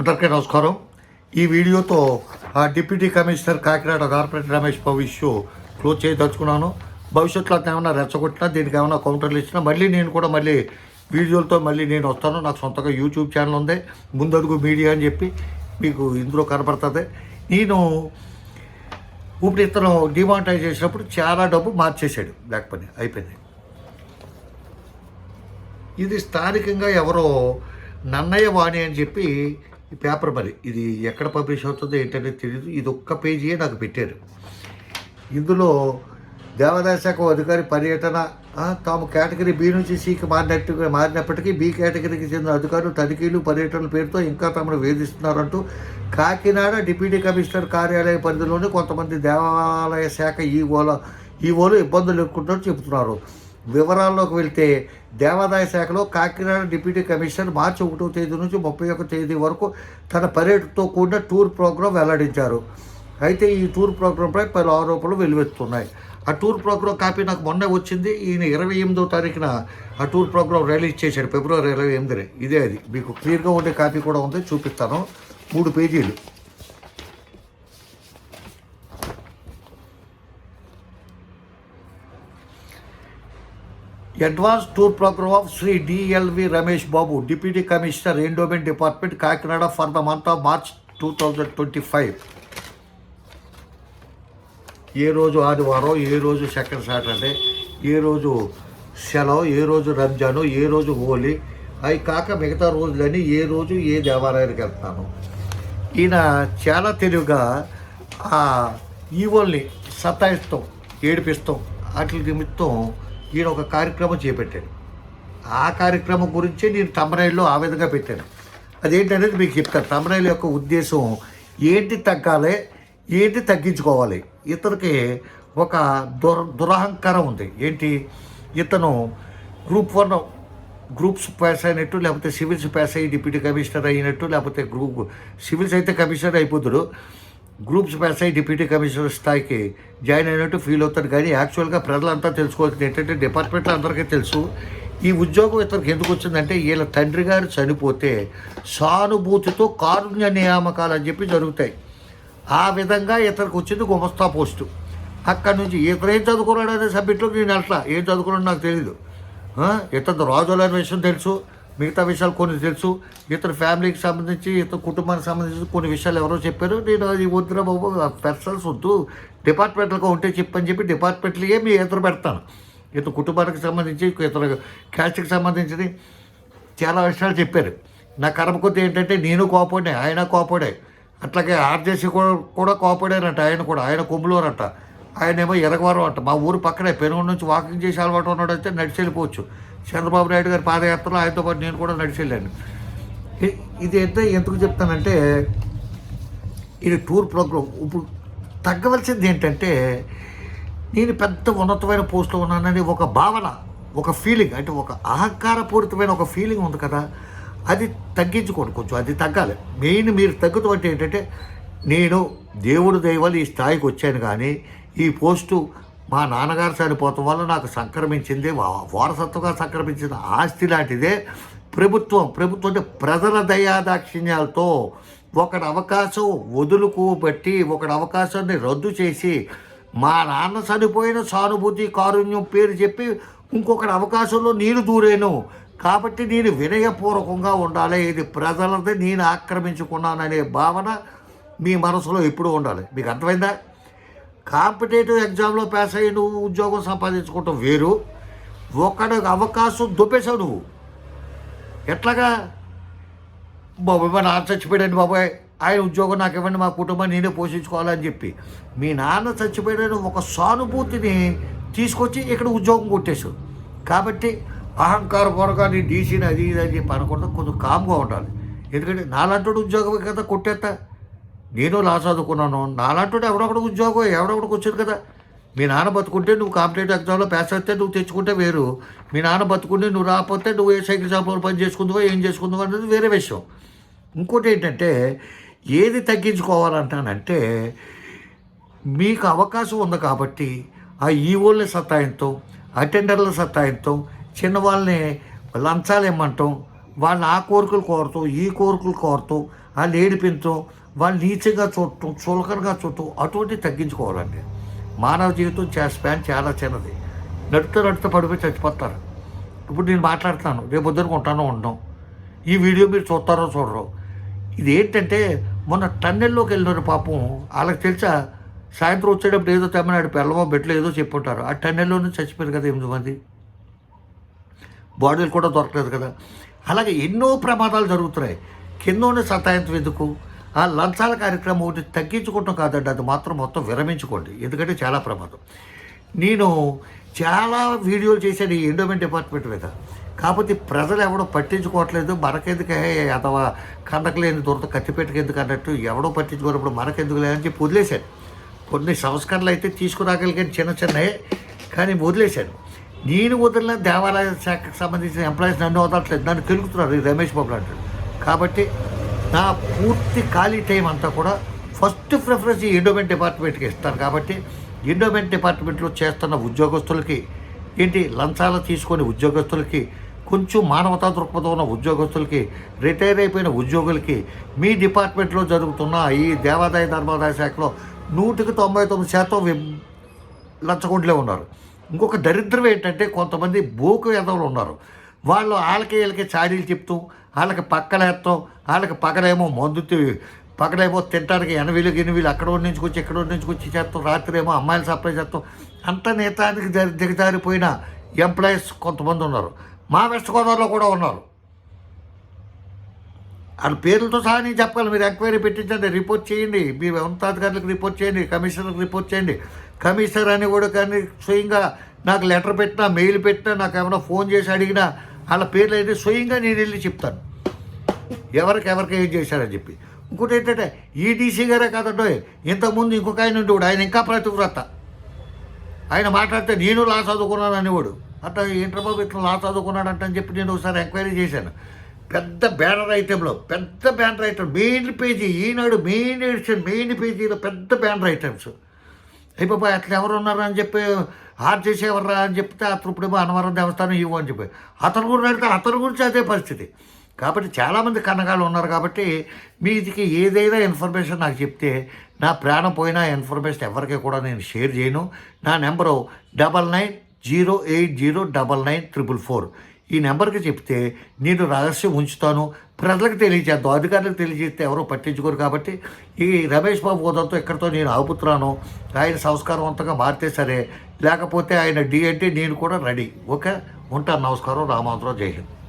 అందరికీ నమస్కారం. ఈ వీడియోతో ఆ deputy commissioner Kakinada corporate Ramesh Babu issue close చేయదలుచుకున్నాను. భవిష్యత్తులో ఏమైనా రెచ్చగొట్టినా దీనికి ఏమైనా కౌంటర్లు ఇచ్చినా మళ్ళీ నేను కూడా మళ్ళీ వీడియోలతో మళ్ళీ నేను వస్తాను. నాకు సొంతగా యూట్యూబ్ ఛానల్ ఉంది. ముందడుగు మీడియా అని చెప్పి మీకు ఇందులో కనపడుతుంది నేను ఇప్పుడు ఇతను డిమానిటైజ్ చేసినప్పుడు చాలా డబ్బు మార్చేశాడు. బ్లాక్ పని అయిపోయింది. ఇది స్థానికంగా ఎవరో నన్నయ్య వాణి అని చెప్పి ఈ పేపర్ మరి. ఇది ఎక్కడ పబ్లిష్ అవుతుందో ఏంటనేది తెలియదు ఇది ఒక్క పేజీయే నాకు పెట్టారు. ఇందులో దేవాదాయ శాఖ అధికారి పర్యటన తాము కేటగిరీ బి నుంచి సికి మారినట్టు మారినప్పటికీ బి కేటగిరీకి చెందిన అధికారులు తనిఖీలు పర్యటనల పేరుతో ఇంకా తమను వేధిస్తున్నారంటూ కాకినాడ డిప్యూటీ కమిషనర్ కార్యాలయ పరిధిలోని కొంతమంది దేవాలయ శాఖ ఈవోల ఈఓలు ఇబ్బందులు ఎదుర్కొంటున్నట్టు చెబుతున్నారు. వివరాల్లోకి వెళ్తే దేవాదాయ శాఖలో కాకినాడ డిప్యూటీ కమిషనర్ మార్చి ఒకటో తేదీ నుంచి ముప్పై ఒక తేదీ వరకు తన పర్యటనతో కూడిన టూర్ ప్రోగ్రాం వెల్లడించారు. అయితే ఈ టూర్ ప్రోగ్రాంపై పలు ఆరోపణలు వెలువెత్తున్నాయి ఆ టూర్ ప్రోగ్రాం కాపీ నాకు మొన్నే వచ్చింది. ఈయన ఇరవై ఎనిమిదో తారీఖున ఆ టూర్ ప్రోగ్రాం రిలీజ్ చేశాడు. ఫిబ్రవరి ఇరవై ఎనిమిది ఇదే అది. మీకు క్లియర్గా ఉండే కాపీ కూడా ఉంది. చూపిస్తాను. మూడు పేజీలు. Advance tour programme of Shri DLV Ramesh Babu deputy commissioner endowment department Kakinada for the month of March two thousand twenty five. ఏ రోజు ఆదివారం ఏ రోజు సెకండ్ సాటర్డే ఏ రోజు సెలవు ఏ రోజు రంజాను ఏ రోజు హోలీ. అవి కాక మిగతా రోజులని ఏ రోజు ఏ దేవాలయానికి వెళ్తాను. ఈయన చాలా తెలివిగా ఈవోల్ని సతాయిస్తాం ఏడిపిస్తాం వాటి నిమిత్తం ఈయన ఒక కార్యక్రమం చేపట్టాడు. ఆ కార్యక్రమం గురించే నేను తమరైల్లో ఆ విధంగా పెట్టాను. అదేంటనేది మీకు చెప్తాను. తమరైల్ యొక్క ఉద్దేశం ఏంటి తగ్గాలి ఏంటి తగ్గించుకోవాలి? ఇతనికి ఒక దుర దురహంకారం ఉంది. ఏంటి? ఇతను గ్రూప్ వన్ గ్రూప్స్ పాస్ అయినట్టు లేకపోతే సివిల్స్ పాస్ అయ్యి డిప్యూటీ కమిషనర్ అయినట్టు లేకపోతే గ్రూప్ సివిల్స్ అయితే కమిషనర్ అయిపోతాడు. గ్రూప్స్ పాస్ అయ్యి డిప్యూటీ కమిషనర్ స్థాయికి జాయిన్ అయినట్టు ఫీల్ అవుతాడు కానీ యాక్చువల్గా ప్రజలంతా తెలుసుకోవాల్సింది ఏంటంటే డిపార్ట్మెంట్లో అందరికీ తెలుసు. ఈ ఉద్యోగం ఇతనికి ఎందుకు వచ్చిందంటే వీళ్ళ తండ్రి గారు చనిపోతే సానుభూతితో కారుణ్య నియామకాలు అని చెప్పి జరుగుతాయి. ఆ విధంగా ఇతనికి వచ్చింది గుమస్తా పోస్టు. అక్కడి నుంచి ఇతను ఏం చదువుకున్నాడు అనే సబ్జెక్ట్లో నేను అట్లా ఏం చదువుకున్నాడు నాకు తెలియదు ఆ, ఇతను రాజుల విషయం తెలుసు. మిగతా విషయాలు కొన్ని తెలుసు. ఇతని ఫ్యామిలీకి సంబంధించి ఇతని కుటుంబానికి సంబంధించి కొన్ని విషయాలు ఎవరో చెప్పారు. నేను అది వద్దురా బాబు పర్సనల్స్ వద్దు. డిపార్ట్మెంట్లుగా ఉంటే చెప్పని చెప్పి డిపార్ట్మెంట్లకే మీ ఎదురు పెడతాను ఇతని కుటుంబానికి సంబంధించి ఇతర క్యాస్ట్కి సంబంధించి చాలా విషయాలు చెప్పారు. నా కర్మ కొద్ది ఏంటంటే నేను కోపడే ఆయన కోపడే. అట్లాగే ఆర్జేసీ కూడా కూడా కోపడారంట ఆయన కూడా ఆయన కొమ్ములోరంట ఆయన ఏమో ఎరగవరం అంట. మా ఊరు పక్కనే పెనుగొండ నుంచి వాకింగ్ చేసి అలవాటు ఉన్నాడు అయితే నడిచి వెళ్ళిపోవచ్చు. చంద్రబాబు నాయుడు గారి పాదయాత్రలో ఆయనతో పాటు నేను కూడా నడిచి వెళ్ళాను. ఇది అయితే ఎందుకు చెప్తానంటే ఇది టూర్ ప్రోగ్రామ్ ఇప్పుడు తగ్గవలసింది ఏంటంటే నేను పెద్ద ఉన్నతమైన పోస్ట్లో ఉన్నానని ఒక భావన ఒక ఫీలింగ్ అంటే ఒక అహంకారపూరితమైన ఒక ఫీలింగ్ ఉంది కదా అది తగ్గించుకోండి కొంచెం అది తగ్గాలి. మెయిన్ మీరు తగ్గుతుంటే ఏంటంటే నేను దేవుడు దైవాలు ఈ స్థాయికి వచ్చాను కానీ ఈ పోస్టు మా నాన్నగారు చనిపోవటం వల్ల నాకు సంక్రమించింది వారసత్వంగా సంక్రమించిన ఆస్తి లాంటిదే. ప్రభుత్వం ప్రభుత్వం అంటే ప్రజల దయాదాక్షిణ్యాలతో ఒకటి అవకాశం వదులుకోబట్టి ఒకటి అవకాశాన్ని రద్దు చేసి మా నాన్న చనిపోయిన సానుభూతి కారుణ్యం పేరు చెప్పి ఇంకొకటి అవకాశంలో నేను దూరేను. కాబట్టి నేను వినయపూర్వకంగా ఉండాలి. ఇది ప్రజలది నేను ఆక్రమించుకున్నాననే భావన మీ మనసులో ఎప్పుడూ ఉండాలి. మీకు అర్థమైందా? కాంపిటేటివ్ ఎగ్జామ్లో పాస్ అయ్యి నువ్వు ఉద్యోగం సంపాదించుకోవటం వేరు. ఒకడు అవకాశం దొప్పేశావు నువ్వు. ఎట్లాగా? బాబాయ్ మా నాన్న చచ్చిపోయాడండి బాబాయ్. ఆయన ఉద్యోగం నాకు ఇవ్వండి మా కుటుంబాన్ని నేనే పోషించుకోవాలని చెప్పి. మీ నాన్న చచ్చిపోయాడని ఒక సానుభూతిని తీసుకొచ్చి ఇక్కడ ఉద్యోగం కొట్టేశావు కాబట్టి అహంకార పొరగాని డీసీని అది ఇది అని చెప్పి అనకుండా కొంచెం కామ్గా ఉండాలి. ఎందుకంటే నాలాంటి ఉద్యోగం కదా కొట్టేస్తా. నేను లా చదువుకున్నాను. నాలాంటి ఎవడొకడు ఉద్యోగం ఎవడొకడికి వచ్చేది కదా. మీ నాన్న బతుకుంటే నువ్వు కాంపిటేటివ్ ఎగ్జామ్లో పాస్ అయితే నువ్వు తెచ్చుకుంటే వేరు. మీ నాన్న బతుకుంటే నువ్వు రాకపోతే నువ్వు ఏ సైకిల్ షాప్లో పని చేసుకుందావో ఏం చేసుకుందావో అనేది వేరే విషయం. ఇంకోటి ఏంటంటే ఏది తగ్గించుకోవాలంటానంటే మీకు అవకాశం ఉంది కాబట్టి ఆ ఈవోల్ని సత్తాయంతో అటెండర్ల సత్తాయంతో చిన్నవాళ్ళని లంచాలు ఇమ్మంటాం వాళ్ళని ఆ కోరికలు కోరుతూ ఈ కోరికలు కోరుతూ వాళ్ళు ఏడిపించడం వాళ్ళు నీచంగా చూడటం చులకనగా చూడటం అటువంటివి తగ్గించుకోవాలండి. మానవ జీవితం చా స్పాన్ చాలా చిన్నది. నడుతూ నడుతూ పడిపోయి చచ్చిపోతారు. ఇప్పుడు నేను మాట్లాడుతున్నాను. రేపు పొద్దున ఉంటానో ఉండడం ఈ వీడియో మీరు చూస్తారో చూడరు. ఇది ఏంటంటే మొన్న టన్నెల్లోకి వెళ్ళినారు పాపం వాళ్ళకి తెలుసా సాయంత్రం వచ్చేటప్పుడు ఏదో తెమ్మనాడు పిల్లవో బెట్లో ఏదో చెప్పుంటారు. ఆ టన్నెల్లోనే చచ్చిపోయారు కదా ఎనిమిది మంది. బాడీలు కూడా దొరకలేదు కదా. అలాగే ఎన్నో ప్రమాదాలు జరుగుతున్నాయి. కింద ఉన్న సతాయంత్రం ఎందుకు? ఆ లంచాల కార్యక్రమం ఒకటి తగ్గించుకోవటం కాదండి అది మాత్రం మొత్తం విరమించుకోండి. ఎందుకంటే చాలా ప్రమాదం. నేను చాలా వీడియోలు చేశాను ఈ ఎండోమెంట్ డిపార్ట్మెంట్ మీద. కాకపోతే ప్రజలు ఎవడో పట్టించుకోవట్లేదు మనకెందుకే అథవా కండకలేని దూరత కత్తిపెట్టుకు ఎందుకు అన్నట్టు ఎవడో పట్టించుకోనప్పుడు మనకెందుకు లేదని చెప్పి వదిలేశాను. కొన్ని సంస్కరణలు అయితే తీసుకురాగలిగాను చిన్న చిన్నవి కానీ వదిలేశాను. నేను వదిలిన దేవాలయ శాఖకు సంబంధించిన ఎంప్లాయీస్ నన్ను వదలట్లేదు. నన్ను తెలుగుతున్నారు రమేష్ బాబు అంటాడు కాబట్టి నా పూర్తి ఖాళీ టైం అంతా కూడా ఫస్ట్ ప్రిఫరెన్స్ ఈ ఎండోమెంట్ డిపార్ట్మెంట్కి ఇస్తాను కాబట్టి ఎండోమెంట్ డిపార్ట్మెంట్లో చేస్తున్న ఉద్యోగస్తులకి ఏంటి లంచాలు తీసుకొని ఉద్యోగస్తులకి కొంచెం మానవతా దృక్పథం ఉన్న ఉద్యోగస్తులకి రిటైర్ అయిపోయిన ఉద్యోగులకి మీ డిపార్ట్మెంట్లో జరుగుతున్న ఈ దేవాదాయ ధర్మాదాయ శాఖలో నూటికి తొంభై తొమ్మిది శాతం లంచగొండలే ఉన్నారు. ఇంకొక దరిద్రం ఏంటంటే కొంతమంది బోకు ఎదవలు ఉన్నారు. వాళ్ళు వాళ్ళకి వీళ్ళకి చాడీలు చెప్తూ వాళ్ళకి పక్కలేస్తాం వాళ్ళకి పక్కనేమో మందు తి- పక్కనేమో తింటానికి ఎనవిలు గినవిలు అక్కడ నుంచుకొచ్చి ఇక్కడ వచ్చి చేస్తాం. రాత్రి ఏమో అమ్మాయిలు సప్లై చేస్తాం. అంత నేతానికి జరి దిగజారిపోయిన ఎంప్లాయీస్ కొంతమంది ఉన్నారు. మా వెస్ట్ గోదావరిలో కూడా ఉన్నారు. వాళ్ళ పేర్లతో సహా నేను చెప్పాలి మీరు ఎంక్వైరీ పెట్టించండి రిపోర్ట్ చేయండి. మీరు ఉన్నతాధికారులకు రిపోర్ట్ చేయండి కమిషనర్కి రిపోర్ట్ చేయండి. కమిషనర్ అని కూడా కానీ స్వయంగా నాకు లెటర్ పెట్టినా మెయిల్ పెట్టినా నాకు ఏమైనా ఫోన్ చేసి అడిగినా వాళ్ళ పేర్లు అయితే స్వయంగా నేను వెళ్ళి చెప్తాను. ఎవరికి ఎవరికి ఏం చేశారని చెప్పి. ఇంకోటి ఏంటంటే ఈడీసీ గారే కాదండో ఇంతకుముందు ఇంకొక ఆయన ఉండేవాడు. ఆయన ఇంకా ప్రతివ్రత. ఆయన మాట్లాడితే నేను లా చదువుకున్నాను అనేవాడు. అట్లా ఇంటర్ బాబు ఇట్లా లా చదువుకున్నాడంట అని చెప్పి నేను ఒకసారి ఎంక్వైరీ చేశాను. పెద్ద బ్యానర్ ఐటెంలో పెద్ద banner item main page Eenadu main edition main పేజీలో పెద్ద బ్యానర్ ఐటమ్స్. అయిపోయి అట్లా ఎవరు ఉన్నారు అని చెప్పి ఆర్ చేసేవర్రా అని చెప్తే అతను ఇప్పుడు అనవరం దేవస్థానం ఇవ్వు అని చెప్పి. అతను గురించి అడిగితే అతని గురించి అదే పరిస్థితి. కాబట్టి చాలామంది కన్నగాళ్ళు ఉన్నారు కాబట్టి మీదికి ఏదైనా ఇన్ఫర్మేషన్ నాకు చెప్తే నా ప్రాణం పోయిన ఇన్ఫర్మేషన్ ఎవరికి కూడా నేను షేర్ చేయను. నా number double nine zero eight zero double nine triple four. ఈ నెంబర్కి చెప్తే నేను రహస్యం ఉంచుతాను. ప్రజలకు తెలియజేద్దాం అధికారులకు తెలియజేస్తే ఎవరో పట్టించుకోరు కాబట్టి ఈ రమేష్ బాబు హోదాతో ఇక్కడితో నేను ఆపుతున్నాను ఆయన సంస్కారవంతంగా మారితే సరే లేకపోతే ఆయన డి అంటే నేను కూడా రెడీ. ఓకే? ఉంటాను. నమస్కారం. రామాంతరావు జై హింద్.